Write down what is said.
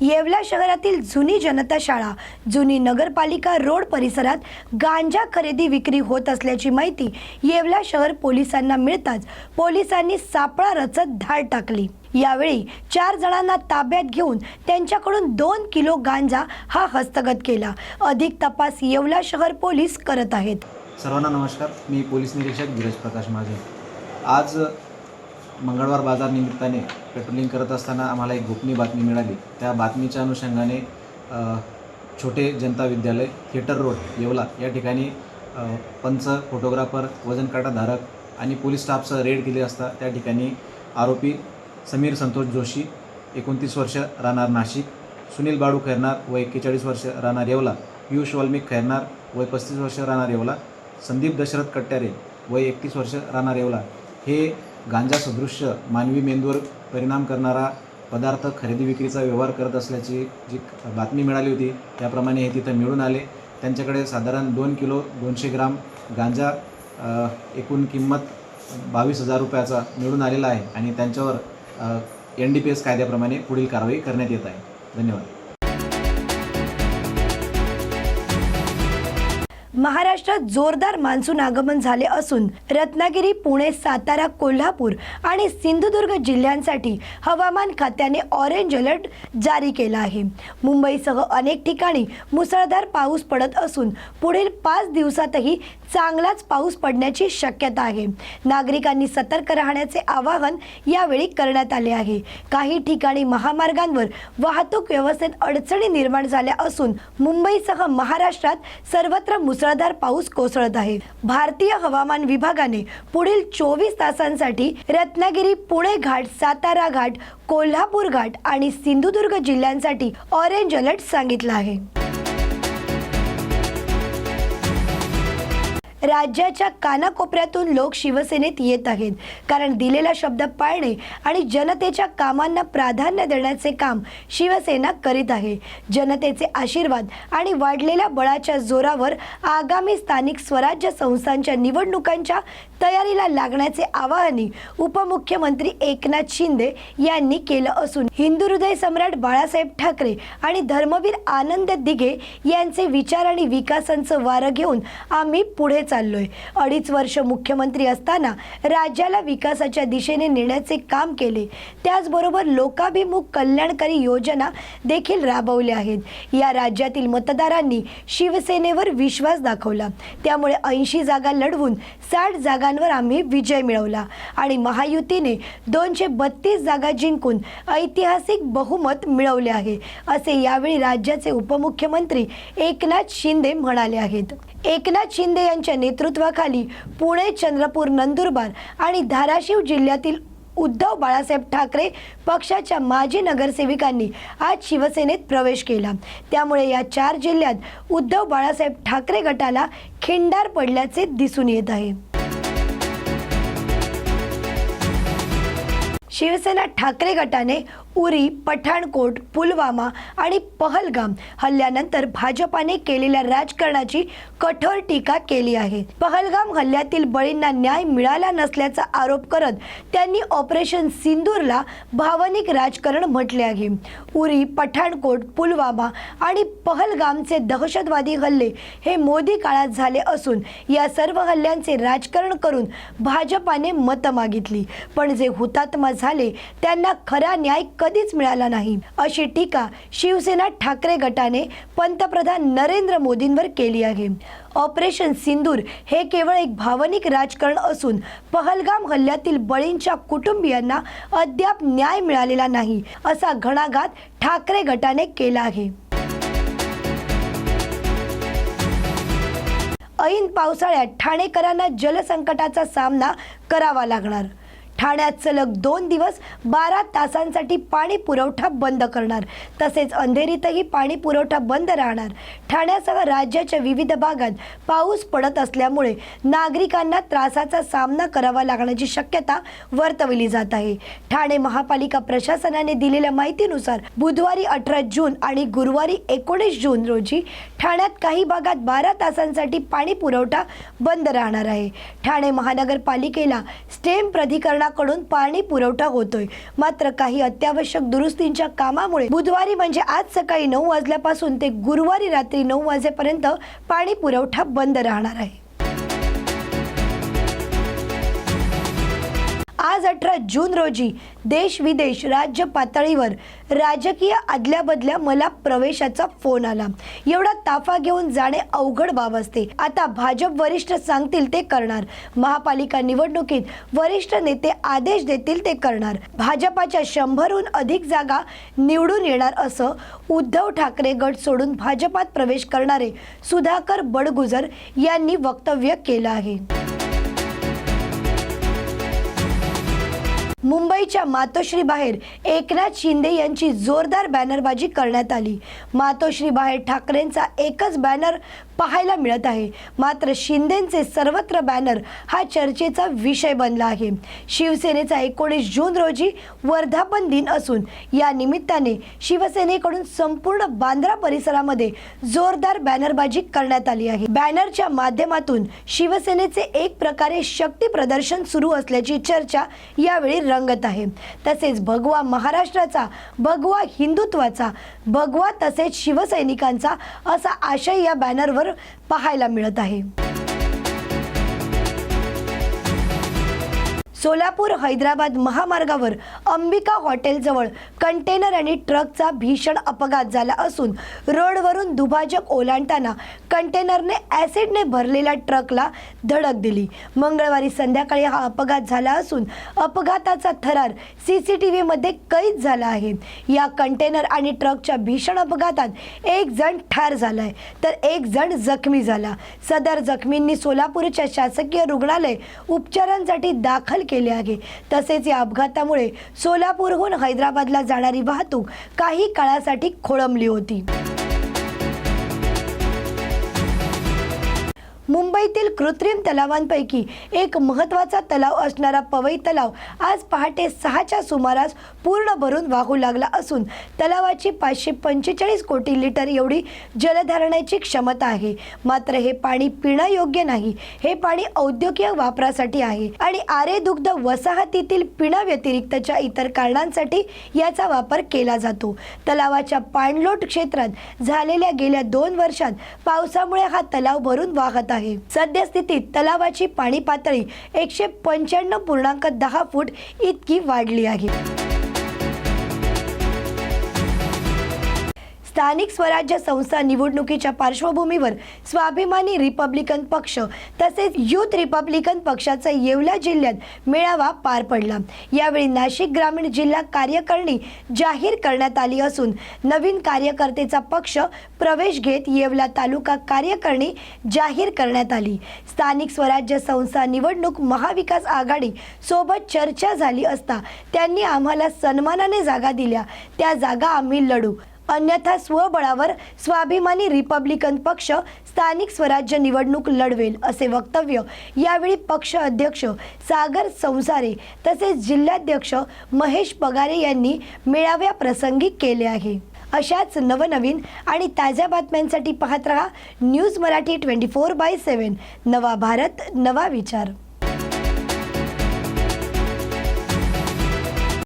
येवला शहरातील जुनी जनता शाळा जुनी नगरपालिका रोड परिसरात गांजा खरेदी विक्री होत असल्याची माहिती येवला शहर पोलिसांना मिळताच पोलिसांनी सापळा रचत धाड टाकली. यावेळी चार जणांना ताब्यात घेऊन त्यांच्याकडून दोन किलो गांजा हा हस्तगत केला. अधिक तपास येवला शहर पोलीस करत आहेत. सर्वांना नमस्कार. मी पोलीस निरीक्षक धीरज प्रकाश माझे आज मंगळवार बाजार निमित्ताने पेट्रोलिंग करत असताना आम्हाला एक गोपनीय बातमी मिळाली. त्या बातमीच्या अनुषंगाने छोटे जनता विद्यालय थिएटर रोड येवला या ठिकाणी पंच फोटोग्राफर वजन काटाधारक आणि पोलीस स्टाफसह रेड केली असता त्या ठिकाणी आरोपी समीर संतोष जोशी एकोणतीस वर्ष राहणार नाशिक सुनील बाळू खैरनार व एक्केचाळीस वर्ष राहणार येवला पियुष वाल्मिक खैरनार वय पस्तीस वर्ष राहणार येवला संदीप दशरथ कट्ट्यारे वय एकतीस वर्ष राहणार येवला. हे गांजा सदृश्य मानवी मेंदूवर परिणाम करणारा पदार्थ खरेदी विक्रीचा व्यवहार करत असल्याची जी बातमी मिळाली होती त्याप्रमाणे हे तिथं मिळून आले. त्यांच्याकडे साधारण दोन किलो दोनशे ग्राम गांजा एकूण किंमत बावीस हजार रुपयाचा मिळून आलेला आहे आणि त्यांच्यावर एन डी पी एस कायद्याप्रमाणे पुढील कारवाई करण्यात येत आहे. धन्यवाद. महाराष्ट्रात जोरदार मान्सून आगमन झाले असून रत्नागिरी पुणे सातारा कोल्हापूर आणि सिंधुदुर्ग जिल्ह्यांसाठी हवामान खात्याने ऑरेंज अलर्ट जारी केला आहे. मुंबईसह अनेक ठिकाणी मुसळधार पाऊस पडत असून पुढील पाच दिवसातही चांगलाच पाऊस पडण्याची शक्यता आहे. नागरिकांनी सतर्क राहण्याचे आवाहन यावेळी करण्यात आले आहे. काही ठिकाणी महामार्गांवर वाहतूक व्यवस्थेत अडचणी निर्माण झाल्या असून मुंबईसह महाराष्ट्रात सर्वत्र मुसळधार पाऊस कोसळत आहे. भारतीय हवामान विभागाने पुढील चोवीस तासांसाठी रत्नागिरी पुणे घाट सातारा घाट कोल्हापूर घाट आणि सिंधुदुर्ग जिल्ह्यांसाठी ऑरेंज अलर्ट सांगितला आहे. राज्याच्या कानाकोपऱ्यातून लोक शिवसेनेत येत आहेत. कारण दिलेला शब्द पाळणे आणि जनतेच्या कामांना प्राधान्य देण्याचे काम शिवसेना करीत आहे. जनतेचे आशीर्वाद आणि वाढलेल्या बळाच्या जोरावर आगामी स्थानिक स्वराज्य संस्थांच्या निवडणुकांच्या तयारीला लागण्याचे आवाहनही उपमुख्यमंत्री एकनाथ शिंदे यांनी केलं असून हिंदू हृदय सम्राट बाळासाहेब ठाकरे आणि धर्मवीर आनंद दिघे यांचे विचार आणि विकासांचं वारं घेऊन आम्ही पुढे चाललोय. अडीच वर्ष मुख्यमंत्री असताना राज्याला विकासाच्या दिशेने नेण्याचे काम केले. त्याचबरोबर लोकाभिमुख कल्याणकारी योजना देखील राबवल्या आहेत. या राज्यातील मतदारांनी शिवसेनेवर विश्वास दाखवला. त्यामुळे ऐंशी जागा लढवून साठ जागांवर आम्ही विजय मिळवला. आणि महायुतीने दोनशे बत्तीस जागा जिंकून ऐतिहासिक बहुमत मिळवले आहे असे यावेळी राज्याचे उपमुख्यमंत्री एकनाथ शिंदे म्हणाले आहेत. एकनाथ शिंदे यांच्या नेतृत्वाखाली पुणे चंद्रपूर नंदुरबार आणि धाराशिव जिल्ह्यातील उद्धव बाळासाहेब ठाकरे पक्षाच्या माजी नगरसेविकांनी आज शिवसेनेत प्रवेश केला. त्यामुळे या चार जिल्ह्यात उद्धव बाळासाहेब ठाकरे गटाला खिंडार पडल्याचे दिसून येत आहे. शिवसेना ठाकरे गटाने उरी पठाणकोट पुलवामा आणि पहलगाम हल्ल्यानंतर भाजपाने केलेल्या राजकारणाची कठोर टीका केली आहे. पहलगाम हल्ल्यातील बळींना न्याय मिळाला नसल्याचा आरोप करत त्यांनी ऑपरेशन सिंदूरला भावनिक राजकारण म्हटले आहे. उरी पठाणकोट पुलवामा आणि पहलगामचे दहशतवादी हल्ले हे मोदी काळात झाले असून या सर्व हल्ल्यांचे राजकारण करून भाजपाने मतं मागितली. पण जे हुतात्मा झाले त्यांना खरा न्याय कधीच मिळाला नाही. अशी टीका शिवसेना ठाकरे गटाने पंतप्रधान नरेंद्र मोदींवर केली आहे. ऑपरेशन सिंदूर हे केवळ एक भावनिक राजकारण असून पहलगाम हल्ल्यातील बळींच्या कुटुंबियांना अद्याप न्याय मिळालेला नाही असा घणाघात ठाकरे गटाने केला आहे. ऐन पावसाळ्यात ठाणेकरांना जलसंकटाचा सामना करावा लागणार. ठाण्यात सलग दोन दिवस बारा तासांसाठी पाणी पुरवठा बंद करणार. तसेच अंधेरीतही पाणी पुरवठा बंद राहणार. ठाण्यासह राज्याच्या विविध भागात पाऊस पडत असल्यामुळे नागरिकांना त्रासाचा सामना करावा लागण्याची शक्यता वर्तवली जात आहे. ठाणे महापालिका प्रशासनाने दिलेल्या माहितीनुसार बुधवारी अठरा जून आणि गुरुवारी एकोणीस जून रोजी ठाण्यात काही भागात बारा तासांसाठी पाणी पुरवठा बंद राहणार आहे. ठाणे महानगरपालिकेला स्टेम प्राधिकरणा विभागाकडून पाणी पुरवठा होतोय. मात्र काही अत्यावश्यक दुरुस्तींच्या कामामुळे बुधवारी म्हणजे आज सकाळी नऊ वाजल्यापासून ते गुरुवारी रात्री नऊ वाजेपर्यंत पाणी पुरवठा बंद राहणार आहे. आज अठरा जून रोजी देश विदेश राज्य पातळीवर राजकीय आदल्या मला प्रवेशाचा फोन आला. एवढा ताफा घेऊन जाणे अवघड बाब असते. आता भाजप वरिष्ठ सांगतील ते करणार. महापालिका निवडणुकीत वरिष्ठ नेते आदेश देतील ते करणार. भाजपाच्या शंभरहून अधिक जागा निवडून येणार असं उद्धव ठाकरे गट सोडून भाजपात प्रवेश करणारे सुधाकर बडगुजर यांनी वक्तव्य केलं आहे. मुंबईच्या मातोश्री बाहेर एकनाथ शिंदे यांची जोरदार बॅनरबाजी करण्यात आली. मातोश्री बाहेर ठाकरेंचा एकच बॅनर पाहायला मिळत आहे. मात्र शिंदेंचे सर्वत्र बॅनर हा चर्चेचा विषय बनला आहे. शिवसेनेचा एकोणीस जून रोजी वर्धापन दिन असून या निमित्ताने शिवसेनेकडून संपूर्ण बांद्रा परिसरामध्ये जोरदार बॅनरबाजी करण्यात आली आहे. बॅनरच्या माध्यमातून शिवसेनेचे एक प्रकारे शक्ती प्रदर्शन सुरू असल्याची चर्चा यावेळी रंगत आहे. तसेच भगवा महाराष्ट्राचा भगवा हिंदुत्वाचा भगवा तसेच शिवसैनिकांचा असा आशय या बॅनरवर पाहायला मिळत आहे. सोलापूर हैदराबाद महामार्गावर अंबिका हॉटेलजवळ कंटेनर आणि ट्रकचा भीषण अपघात झाला असून रोडवरून दुभाजक ओलांडताना कंटेनरने ॲसिडने भरलेल्या ट्रकला धडक दिली. मंगळवारी संध्याकाळी हा अपघात झाला असून अपघाताचा थरार सी सी टी व्हीमध्ये कैद झाला आहे. या कंटेनर आणि ट्रकच्या भीषण अपघातात एक जण ठार झालाय तर एक जण जखमी झाला. सदर जखमींनी सोलापूरच्या शासकीय रुग्णालय उपचारांसाठी दाखल केले आहे. तसेच या अपघातामुळे सोलापूरहून हैदराबादला जाणारी वाहतूक काही काळासाठी खोळंबली होती. मुंबईतील कृत्रिम तलावांपैकी एक महत्त्वाचा तलाव असणारा पवई तलाव आज पहाटे सहाच्या सुमारास पूर्ण भरून वाहू लागला असून तलावाची पाचशे पंचेचाळीस कोटी लिटर एवढी जलधारणाची क्षमता आहे. मात्र हे पाणी पिण्यायोग्य नाही. हे पाणी औद्योगिक वापरासाठी आहे आणि आरे दुग्ध वसाहतीतील पिण्याव्यतिरिक्तच्या इतर कारणांसाठी याचा वापर केला जातो. तलावाच्या पाणलोट क्षेत्रात झालेल्या गेल्या दोन वर्षात पावसामुळे हा तलाव भरून वाहत आहे. सद्यस्थितीत तलावाची पाणी पातळी एकशे पंच्याण्णव पूर्णांक दहा फूट इतकी वाढली आहे. स्थानिक स्वराज्य संस्था निवडणुकीच्या पार्श्वभूमीवर स्वाभिमानी रिपब्लिकन पक्ष तसेच युथ रिपब्लिकन पक्षाचा येवला जिल्ह्यात मेळावा पार पडला. यावेळी नाशिक ग्रामीण जिल्हा कार्यकारिणी जाहीर करण्यात आली असून नवीन कार्यकर्तेचा पक्ष प्रवेश घेत येवला तालुका कार्यकारिणी जाहीर करण्यात आली. स्थानिक स्वराज्य संस्था निवडणूक महाविकास आघाडी सोबत चर्चा झाली असता त्यांनी आम्हाला सन्मानाने जागा दिल्या. त्या जागा आम्ही लढू. अन्यथा स्वबळावर स्वाभिमानी रिपब्लिकन पक्ष स्थानिक स्वराज्य निवडणूक लढवेल असे वक्तव्य यावेळी पक्ष अध्यक्ष सागर संसारे तसेच जिल्हाध्यक्ष महेश पगारे यांनी मेळाव्याप्रसंगी केले आहे. अशाच नवनवीन आणि ताज्या बातम्यांसाठी पाहत रहा news Marathi twenty four by seven नवा भारत नवा विचार.